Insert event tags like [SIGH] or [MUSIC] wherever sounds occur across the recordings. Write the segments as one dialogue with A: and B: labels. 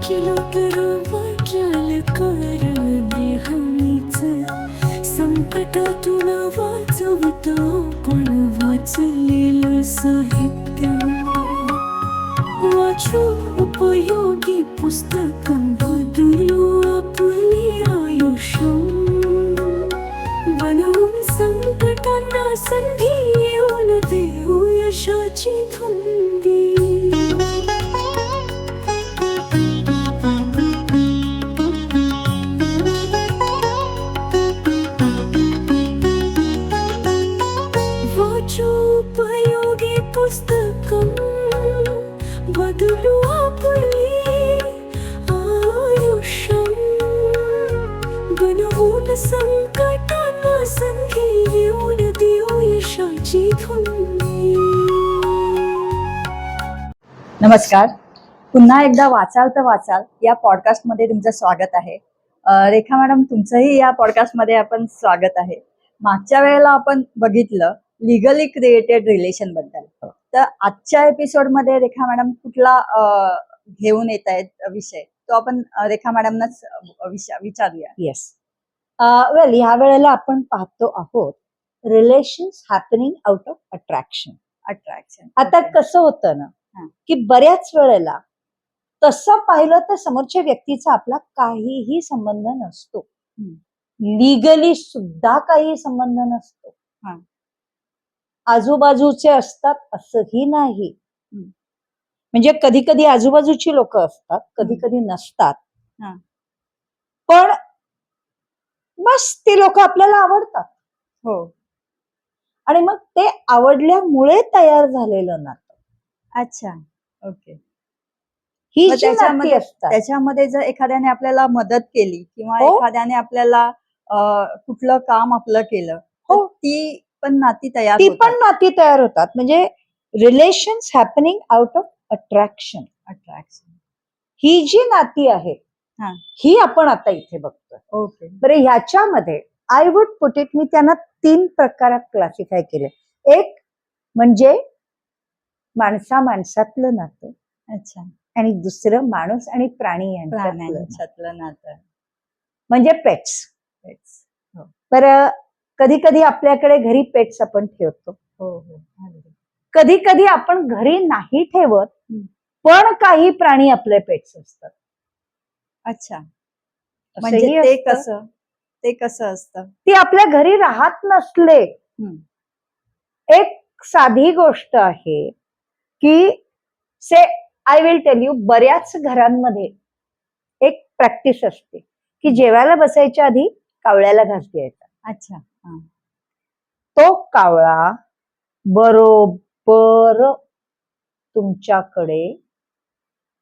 A: वाचलो तर वाचाल कर देहानीच संकटातून वाचवतो पण वाचलेलं साहित्य। वाचून उपयोगी पुस्तक बदलू आपली आयुष्य। बनवून संकटांना संधी येऊन देऊ यशाची धुंदी।
B: नमस्कार. पुन्हा एकदा वाचाल तर वाचाल. या पॉडकास्टमध्ये तुमचं स्वागत आहे. रेखा मॅडम तुमचंही या पॉडकास्टमध्ये आपण स्वागत आहे. मागच्या वेळेला आपण बघितलं लिगली क्रिएटेड रिलेशनबद्दल. तर आजच्या एपिसोडमध्ये रेखा मॅडम कुठला घेऊन येत आहेत विषय? तो आपण रेखा मॅडमनाच विचारूया.
C: येस वेल ह्या वेळेला आपण पाहतो आहोत relations happening out of attraction
B: attraction
C: आता कसं होतं ना. की बऱ्याच वेळेला तसं पाहिलं तर समोरच्या व्यक्तीचा आपला काहीही संबंध नसतो. लिगली सुद्धा काही संबंध नसतो. आजूबाजूचे असतात असंही नाही. म्हणजे कधी कधी आजूबाजूची लोक असतात कधी कधी नसतात. पण बस ती लोक आपल्याला आवडतात.
B: हो.
C: आणि मग ते आवडल्यामुळे तयार झालेलं नातं.
B: अच्छा. ओके.
C: ही
B: मग
C: जी नाती
B: त्याच्यामध्ये
C: असतात.
B: त्याच्यामध्ये जर एखाद्याने आपल्याला मदत केली किंवा
C: हो.
B: एखाद्याने आपल्याला अं, कुठलं काम आपलं केलं तर
C: हो.
B: ती पण नाती तयार
C: ती. पण नाती तयार होतात. म्हणजे relations happening out of attraction
B: attraction
C: ही जी नाती आहेत
B: हा.
C: ही आपण आता इथे बघतोय.
B: ओके.
C: बरं ह्याच्यामध्ये आय वुड पुट इट मी त्यांना तीन प्रकारात क्लासिफाय केले. एक म्हणजे माणसा माणसातलं नातं.
B: अच्छा.
C: आणि दुसरं माणूस आणि प्राणी यांच्यातलं नातं. म्हणजे पेट्स
B: तेच.
C: बरं कधी कधी आपल्याकडे घरी पेट्स आपण ठेवतो.
B: हो हो.
C: कधी कधी आपण घरी नाही ठेवत. पण काही प्राणी आपले पेट्स असतात.
B: अच्छा. म्हणजे ते. कसं? ते कसं असतं?
C: ती आपल्या घरी राहत नसले. एक साधी गोष्ट आहे. की say I will tell you बऱ्याच घरांमध्ये एक प्रॅक्टिस असते की जेवायला बसायच्या आधी कावळ्याला घास द्यायचा
B: अच्छा हा.
C: तो कावळा बरोबर तुमच्याकडे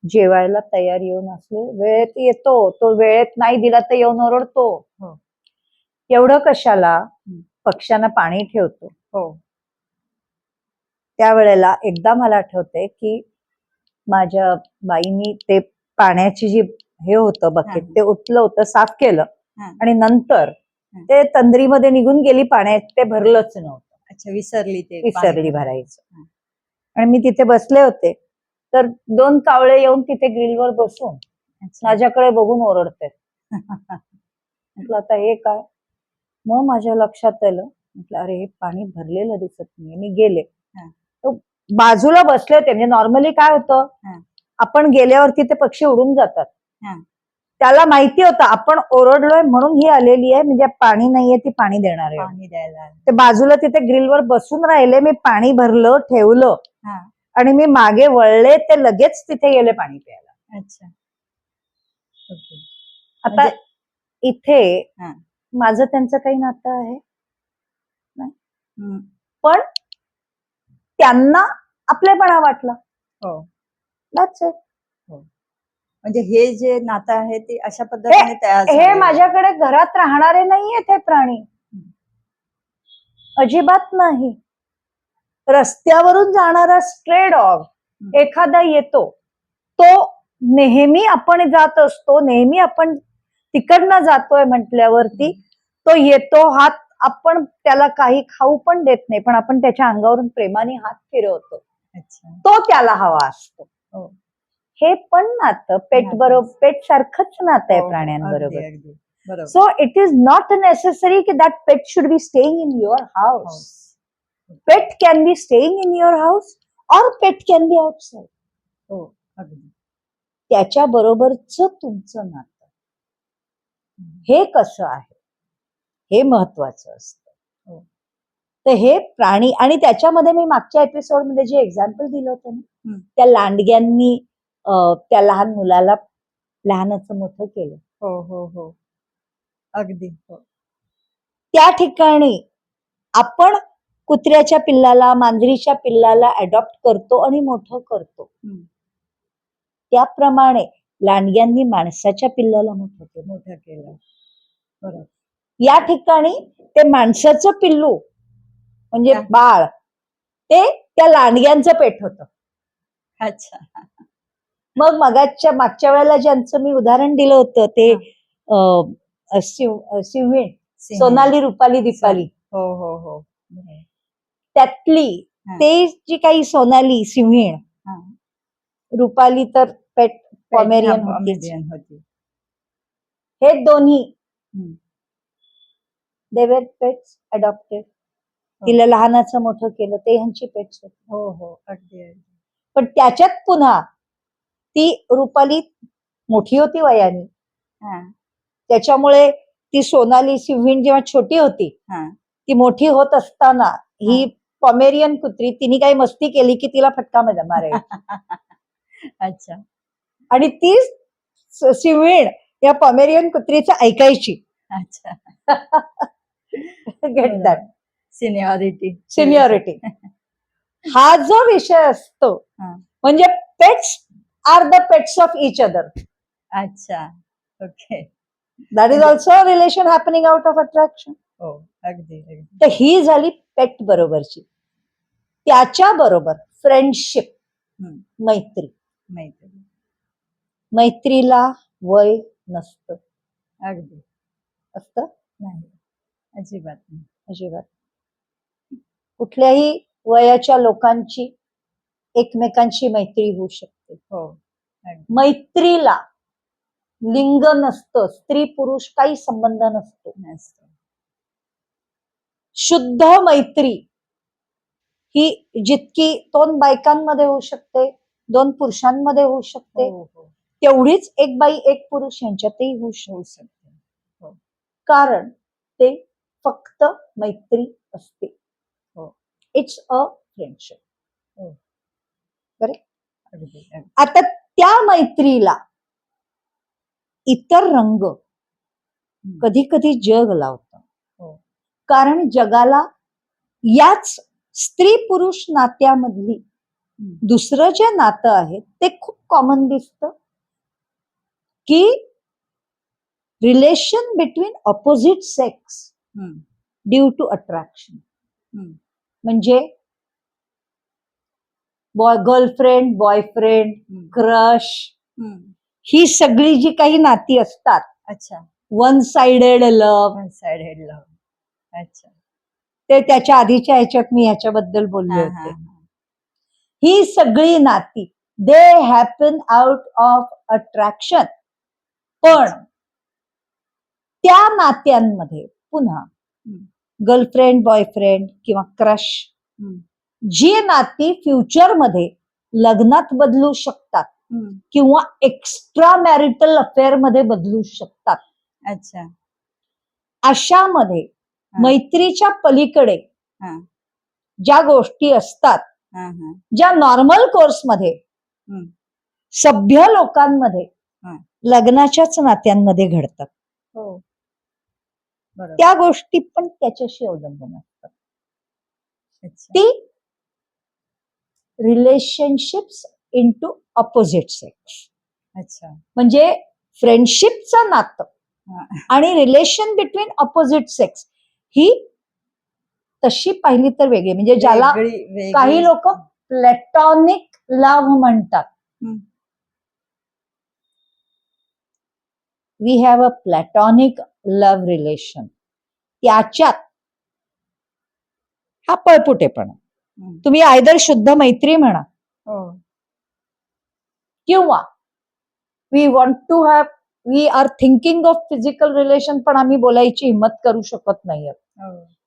C: जेवायला तयार येऊन असले वेळेत येतो तो वेळेत नाही दिला तर येऊन ओरडतो.
B: हो.
C: एवढं कशाला? पक्ष्यांना पाणी ठेवतो.
B: हो.
C: त्यावेळेला एकदा मला आठवतंय की माझ्या बाईनी ते पाण्याची जी हे होतं बकेट. ते उचलं होतं साफ केलं. आणि नंतर. ते तंद्रीमध्ये निघून गेली पाण्यात ते भरलंच नव्हतं
B: अच्छा विसरली ते
C: विसरली. भरायचं. आणि मी तिथे बसले होते तर दोन कावळे येऊन तिथे ग्रिलवर बसून. माझ्याकडे बघून ओरडते [LAUGHS] म्हटलं आता हे काय मग माझ्या लक्षात आलं म्हटलं अरे हे पाणी भरलेलं दिसत नाही मी गेले बाजूला बसले होते म्हणजे नॉर्मली काय होतं. आपण गेल्यावरती ते पक्षी उडून जातात. त्याला माहिती होतं आपण ओरडलोय म्हणून ही आलेली आहे म्हणजे पाणी नाहीये ती पाणी देणार आहे ते बाजूला तिथे ग्रिलवर बसून राहिले मी पाणी भरलं ठेवलं. आणि मी मागे वळले ते लगेच तिथे गेले पाणी प्यायला
B: अच्छा ओके
C: आता
B: म्हणजे-
C: इथे. माझं त्यांचं काही नातं आहे. पण त्यांना आपलेपणा वाटला.
B: हो.
C: That's it.
B: म्हणजे हे जे नातं आहे ते अशा पद्धतीने तयार
C: हे
B: झालेलं आहे.
C: माझ्याकडे घरात राहणारे नाहीयेत हे प्राणी. अजिबात नाही. रस्त्यावरून जाणारा स्ट्रे डॉग. एखादा येतो तो नेहमी आपण जात असतो नेहमी आपण तिकडनं जातोय म्हटल्यावरती तो येतो हात आपण त्याला काही खाऊ पण देत नाही पण आपण त्याच्या अंगावरून प्रेमाने हात फिरवतो. तो त्याला हवा असतो.
B: हो.
C: हे पण नातं पेट. बरोबर पेट सारखंच नातं आहे
B: हो,
C: प्राण्यांबरोबर. So it is not necessary की that pet should be staying in your house. Pet can be staying in your house or pet can be outside
B: अगदी.
C: त्याच्या बरोबरच तुमचं नातं. हे कसं आहे? हे महत्वाचं असतं.
B: हो.
C: तर हे प्राणी आणि त्याच्यामध्ये मी मागच्या एपिसोडमध्ये जे एक्झाम्पल दिलं होतं ना. त्या लांडग्यांनी त्या लहान मुलाला लहानाचं मोठं केलं.
B: हो हो हो. अगदी. हो.
C: त्या ठिकाणी आपण कुत्र्याच्या पिल्लाला मांजरीच्या पिल्लाला अडॉप्ट करतो आणि मोठं करतो. त्याप्रमाणे लांडग्यांनी माणसाच्या पिल्लाला मोठं केलं.
B: मोठं केलं. बरोबर.
C: या ठिकाणी ते माणसाचं पिल्लू म्हणजे. बाळ ते त्या लांडग्यांचं पेट होतं
B: अच्छा
C: मग मगाच्या मागच्या वेळेला ज्यांचं मी उदाहरण दिलं होतं ते अं, अं, शिव- अं, शिववीण
B: सिंह.
C: सोनाली रुपाली दीपाली
B: हो हो हो.
C: त्यातली. ते जी काही सोनाली सिंहीण
B: हा.
C: रुपाली तर पेट पॉमेरियन
B: होती
C: हे दोन्ही. देवर पेट्स अडॉप्टेड तिला लहानाचं मोठं केलं ते ह्यांची पेट्स होती.
B: हो हो. अगदी अगदी.
C: पण त्याच्यात पुन्हा ती रुपाली मोठी होती वयाने.
B: हा.
C: त्याच्यामुळे ती सोनाली सिंहीण जेव्हा छोटी होती
B: हा.
C: ती मोठी होत असताना ही पॉमेरियन कुत्री तिने काही मस्ती केली की तिला फटका मध्ये मारायची. [LAUGHS]
B: अच्छा.
C: आणि ती स- सिंहीण या पॉमेरियन कुत्रीचं ऐकायची.
B: अच्छा. [LAUGHS]
C: गेट दॅट
B: सिनियरिटी
C: सिनियरिटी हा जो विषय असतो. म्हणजे pets are the pets of each other
B: अच्छा. Okay
C: that is also relation happening out of attraction
B: हो अगदी
C: तर ही झाली पेट बरोबरची. त्याच्या बरोबर फ्रेंडशिप. मैत्री.
B: माहिती
C: मैत्रीला वय नसतं.
B: अगदी.
C: असतं?
B: नाही. अजिबात नाही
C: अजिबात कुठल्याही वयाच्या लोकांची एकमेकांशी मैत्री होऊ शकते.
B: हो.
C: मैत्रीला लिंग नसतं स्त्री पुरुष काही संबंध नसतो.
B: नसतं.
C: शुद्ध मैत्री ही जितकी दोन बायकांमध्ये होऊ शकते दोन पुरुषांमध्ये होऊ शकते
B: हो हो.
C: तेवढीच एक बाई एक पुरुष यांच्यातही होऊ शकते.
B: होऊ शकते
C: कारण ते फक्त मैत्री असते. इट्स अ फ्रेंडशिप आता त्या मैत्रीला इतर रंग कधी कधी जग लावतं
B: हो.
C: कारण जगाला याच स्त्री पुरुष नात्यामधली. दुसरं जे नातं आहे ते खूप कॉमन दिसतं की relation between opposite sex. Due to attraction. म्हणजे बॉय गर्लफ्रेंड बॉयफ्रेंड. क्रश. ही सगळी जी काही नाती असतात
B: अच्छा
C: one sided love
B: one sided love अच्छा
C: ते त्याच्या आधीच्या ह्याच्यात मी ह्याच्याबद्दल बोलले होते.
B: ही
C: सगळी नाती they happen out of attraction पण त्या नात्यांमध्ये पुन्हा. गर्लफ्रेंड बॉयफ्रेंड किंवा क्रश. जी नाती फ्युचरमध्ये लग्नात बदलू शकतात. किंवा एक्स्ट्रा मॅरिटल अफेअरमध्ये बदलू शकतात
B: अच्छा
C: अशामध्ये
B: हा.
C: मैत्रीच्या पलीकडे. ज्या गोष्टी असतात ज्या नॉर्मल कोर्समध्ये
B: हम्म.
C: सभ्य लोकांमध्ये. लग्नाच्याच नात्यांमध्ये घडतात
B: हो
C: त्या गोष्टी पण त्याच्याशी अवलंबून असतात.
B: अच्छा.
C: ती relationships in two opposite sex.
B: अच्छा.
C: म्हणजे फ्रेंडशिपचं नातं. आणि रिलेशन बिटवीन ऑपोजिट सेक्स ही तशी पाहिली तर वेगळी. म्हणजे ज्याला काही लोक प्लॅटॉनिक लव्ह म्हणतात. We have a platonic love relation त्याच्यात हा पळपुटेपणा. तुम्ही आयदर शुद्ध मैत्री म्हणा
B: हो.
C: किंवा we want to have we are thinking of physical relation पण आम्ही बोलायची हिंमत करू शकत नाही
B: हो,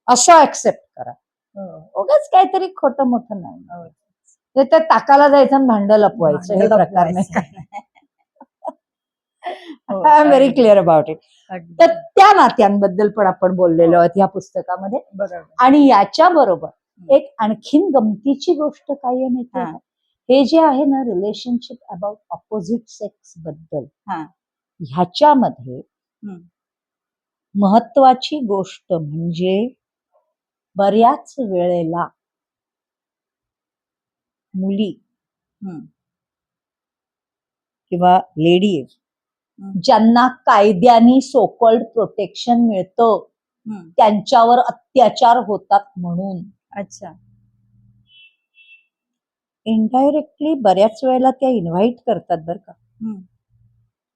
C: असं ऍक्सेप्ट करा.
B: हो,
C: उगाच काहीतरी खोटं मोठं नाही. ते त्या ताकाला जायचं आणि भांड लपवायचं. हे प्रकार नाही. [LAUGHS] I am very clear about it. तर त्या नात्यांबद्दल पण आपण बोललेलो आहोत ह्या पुस्तकामध्ये आणि याच्या बरोबर एक आणखीन गमतीची गोष्ट काय आहे माहिती
B: हा.
C: जे आहे ना रिलेशनशिप अबाउट ऑपोजिट
B: सेक्सबद्दल.
C: ह्याच्यामध्ये. महत्वाची गोष्ट म्हणजे बऱ्याच वेळेला मुली. किंवा लेडीज. ज्यांना कायद्याने सोकॉल्ड प्रोटेक्शन मिळतं. त्यांच्यावर अत्याचार होतात म्हणून.
B: अच्छा.
C: इनडायरेक्टली बऱ्याच वेळेला त्या इन्व्हाइट करतात बरं का.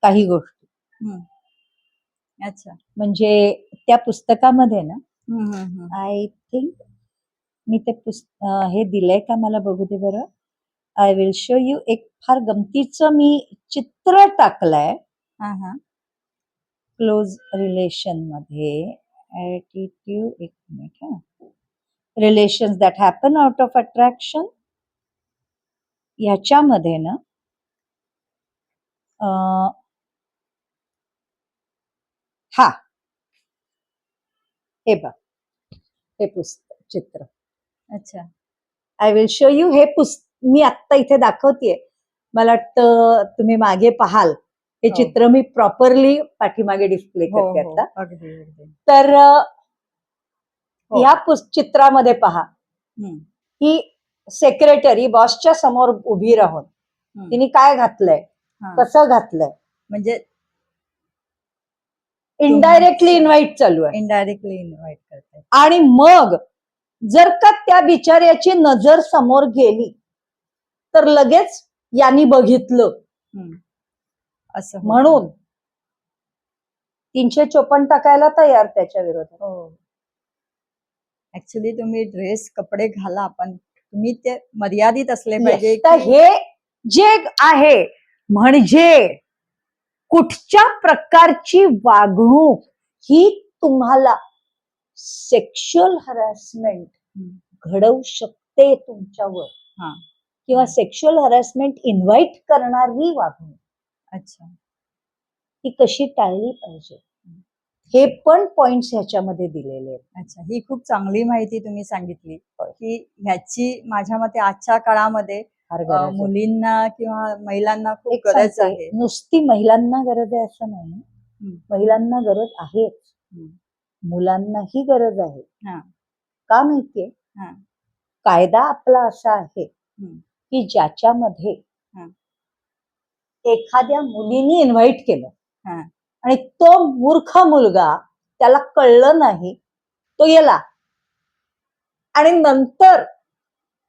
C: काही गोष्टी.
B: अच्छा.
C: म्हणजे त्या पुस्तकामध्ये ना. आय थिंक मी ते पुस्त हे दिलंय का मला बघू दे बरं. आय विल शो यू एक फार गमतीचं मी चित्र टाकलंय. क्लोज रिलेशनमध्ये ऍटिट्यूड एक मिनिट हा. Relation that happen out of attraction. ह्याच्यामध्ये ना हा. हे बघ हे पुस्तक चित्र.
B: अच्छा.
C: आय विल शो यू हे पुस्त मी आत्ता इथे दाखवतेय. मला वाटतं तुम्ही मागे पाहाल. हे
B: हो.
C: चित्र मी प्रॉपरली पाठीमागे डिस्प्ले
B: हो
C: करते
B: हो
C: आता तर. या चित्रामध्ये पहा ही सेक्रेटरी बॉसच्या समोर उभी राहून. तिने काय घातलंय. कसं घातलंय
B: म्हणजे
C: इनडायरेक्टली इन्व्हाइट चालू आहे
B: इनडायरेक्टली इन्व्हाइट करते
C: आणि मग जर का त्या बिचाऱ्याची नजर समोर गेली तर लगेच यांनी बघितलं.
B: असं.
C: म्हणून तीनशे चोपन्न टाकायला तयार त्याच्या विरोधात
B: हो ऍक्च्युली तुम्ही ड्रेस कपडे घाला पण तुम्ही ते मर्यादित असले पाहिजे
C: हे जे आहे म्हणजे कुठच्या प्रकारची वागणूक ही तुम्हाला सेक्शुअल हॅरॅसमेंट. घडवू शकते तुमच्यावर
B: हा.
C: किंवा सेक्शुअल हॅरॅसमेंट इन्व्हाइट करणारी वागणूक
B: अच्छा
C: ती कशी टाळली पाहिजे हे पण पॉइंट्स ह्याच्यामध्ये दिलेले आहेत
B: अच्छा ही खूप चांगली माहिती तुम्ही सांगितली की ह्याची माझ्या मते आजच्या काळामध्ये
C: फार
B: अ,
C: गरज आहे.
B: मुलींना किंवा महिलांना खूप
C: एक
B: गरज
C: सांगते,
B: आहे
C: नुसती महिलांना गरज आहे असं नाही महिलांना गरज आहे. मुलांनाही गरज आहे
B: हा.
C: का माहितीये
B: हा.
C: कायदा आपला असा आहे. की ज्याच्यामध्ये. एखाद्या मुलीने इन्व्हाइट केलं. आणि तो मूर्ख मुलगा त्याला कळलं नाही तो गेला. आणि नंतर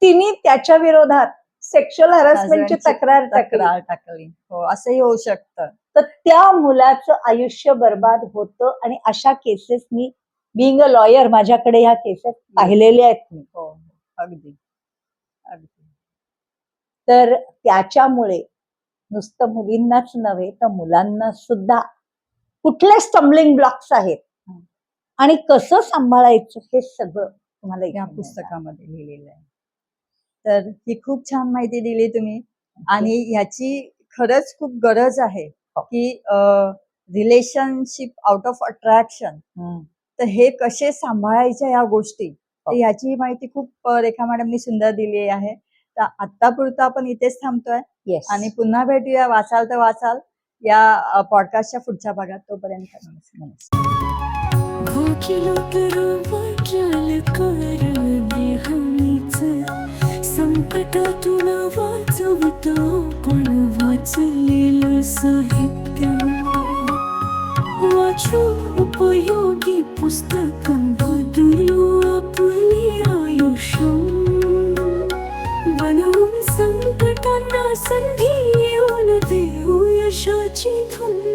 C: तिने त्याच्या विरोधात सेक्शुअल हॅरॅसमेंटची तक्रार
B: तक्रार टाकली. हो असंही होऊ शकतं.
C: तर त्या मुलाचं आयुष्य बर्बाद होतं आणि अशा केसेस मी बिंग अ लॉयर माझ्याकडे ह्या केसेस पाहिलेल्या आहेत मी.
B: हो हो, अगदी. अगदी.
C: तर त्याच्यामुळे नुसतं मुलींनाच नव्हे तर मुलांना सुद्धा कुठले स्टम्बलिंग ब्लॉक्स आहेत. आणि कसं सांभाळायचं हे सगळं तुम्हाला
B: या. पुस्तकामध्ये लिहिलेलं आहे तर ही खूप छान माहिती दिली तुम्ही आणि ह्याची खरंच खूप गरज आहे
C: हो.
B: की रिलेशनशिप आउट ऑफ अट्रॅक्शन. तर हे कसे सांभाळायच्या या गोष्टी
C: हो.
B: याची माहिती खूप रेखा मॅडमनी सुंदर दिली आहे तर आतापुरतं आपण इथेच थांबतोय
C: Yes.
B: आणि पुन्हा भेटूया वाचाल तर वाचाल या पॉडकास्टच्या पुढच्या भागात. तोपर्यंत नमस्कार.
A: संकटातून वाचवतो पण वाचलेलं साहित्य. वाचू उपयोगी पुस्तक बदलू आपली आयुष्य संधी येऊन देऊ यशाची धुंदी